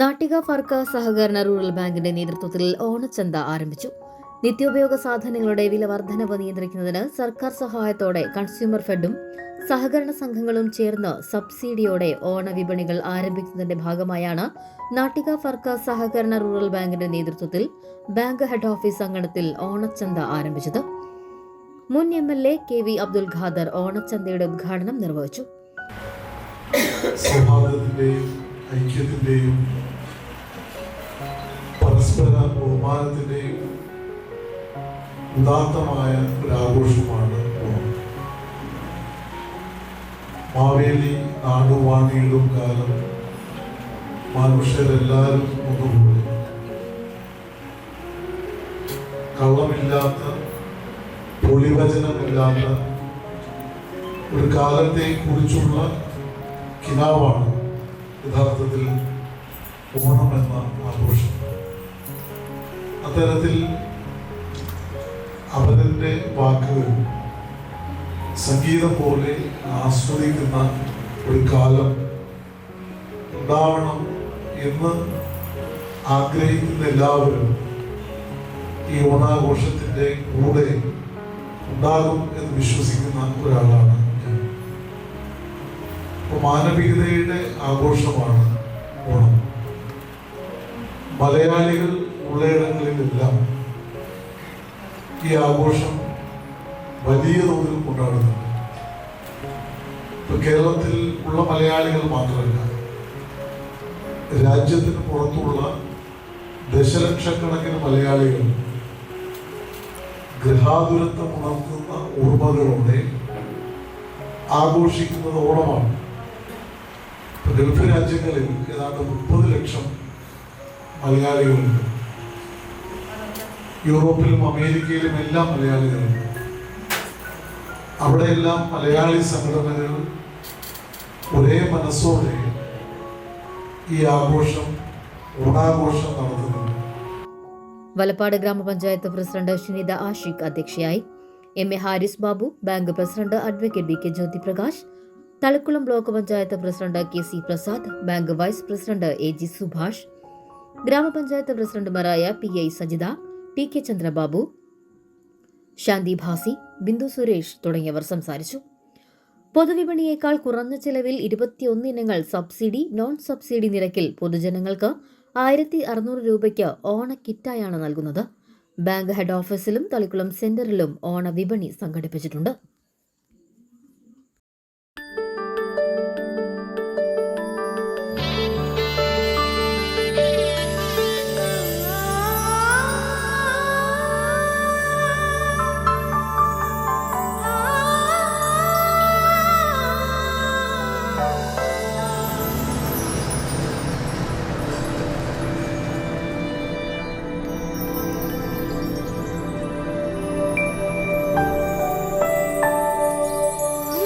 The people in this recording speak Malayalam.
നാട്ടിക ഫർക്ക സഹകരണ റൂറൽ ബാങ്കിന്റെ നേതൃത്വത്തിൽ ഓണച്ചന്ത ആരംഭിച്ചു. നിത്യോപയോഗ സാധനങ്ങളുടെ വില വർധനവ് നിയന്ത്രിക്കുന്നതിന് സർക്കാർ സഹായത്തോടെ കൺസ്യൂമർ ഫെഡും സഹകരണ സംഘങ്ങളും ചേർന്ന് സബ്സിഡിയോടെ ഓണവിപണികൾ ആരംഭിക്കുന്നതിന്റെ ഭാഗമായാണ് നാട്ടിക ഫർക്ക സഹകരണ റൂറൽ ബാങ്കിന്റെ നേതൃത്വത്തിൽ ബാങ്ക് ഹെഡ് ഓഫീസ് അങ്കണത്തിൽ ഓണച്ചന്ത ആരംഭിച്ചത്. മുൻ M L A K V Abdul Khader ഓണച്ചന്തയുടെ ഉദ്ഘാടനം നിർവഹിച്ചു. പരസ്പര ബഹുമാനത്തിന്റെയും ഉദാത്തമായ ഒരു ആഘോഷമാണ് മാവേലി നാടുവാണിയിലും കാലം മനുഷ്യരെല്ലാവരും ഒന്നുകൂടി. കള്ളമില്ലാത്ത പൊളിവചനമില്ലാത്ത ഒരു കാലത്തെ കുറിച്ചുള്ള കിനാവാണ് യഥാർത്ഥത്തിൽ ഓണം എന്ന ആഘോഷം. അത്തരത്തിൽ അവരുടെ വാക്കുകൾ സംഗീതം പോലെ ആസ്വദിക്കുന്ന ഒരു കാലം ഉണ്ടാവണം എന്ന് ആഗ്രഹിക്കുന്ന എല്ലാവരും ഈ ഓണാഘോഷത്തിന്റെ കൂടെ ഉണ്ടാകും എന്ന് വിശ്വസിക്കുന്ന ഒരാളാണ് അപ്പൊ മാനവികതയുടെ ആഘോഷമാണ് ഓണം. മലയാളികൾ ഉള്ളയിടങ്ങളിലെല്ലാം ഈ ആഘോഷം വലിയ തോതിൽ കൊണ്ടാടുന്നുണ്ട് ഇപ്പൊ കേരളത്തിൽ ഉള്ള മലയാളികൾ മാത്രമല്ല രാജ്യത്തിന് പുറത്തുള്ള ദശലക്ഷക്കണക്കിന് മലയാളികൾ ഗൃഹാതുരത്വം ഉണർത്തുന്ന ഓർമ്മകളോടെ ആഘോഷിക്കുന്നത് ഓണമാണ് ഗൾഫ് രാജ്യങ്ങളിൽ ഏതാണ്ട് മുപ്പത് ലക്ഷം മലയാളികളുണ്ട്. യൂറോപ്പിലും അമേരിക്കയിലും എല്ലാം മലയാളികളുണ്ട് അവിടെയെല്ലാം മലയാളി സംഘടനകൾ ഒരേ മനസ്സോടെ ഈ ആഘോഷം ഓണാഘോഷം നടത്തുന്നുണ്ട്. വലപ്പാട് ഗ്രാമപഞ്ചായത്ത് പ്രസിഡന്റ് ഷുനിത ആഷിഖ് അധ്യക്ഷയായി. M A Haris Babu bank president advocate B K Jyothiprakash Thalikulam block panchayat president K C Prasad bank vice president A G Subhash ഗ്രാമപഞ്ചായത്ത് പ്രസിഡന്റുമാരായ P I Sajitha T K Chandrababu Shanthi Bhasi Bindu Suresh തുടങ്ങിയവർ സംസാരിച്ചു. പൊതുവിപണിയേക്കാൾ കുറഞ്ഞ ചെലവിൽ ഇരുപത്തിയൊന്ന് ഇനങ്ങൾ സബ്സിഡി നോൺ സബ്സിഡി നിരക്കിൽ പൊതുജനങ്ങൾക്ക് ആയിരത്തി അറുന്നൂറ് രൂപയ്ക്ക് ഓണ കിറ്റായാണ് നൽകുന്നത്. ബാങ്ക് ഹെഡ് ഓഫീസിലും തളിക്കുളം സെന്ററിലും ഓണ വിപണി സംഘടിപ്പിച്ചിട്ടുണ്ട്.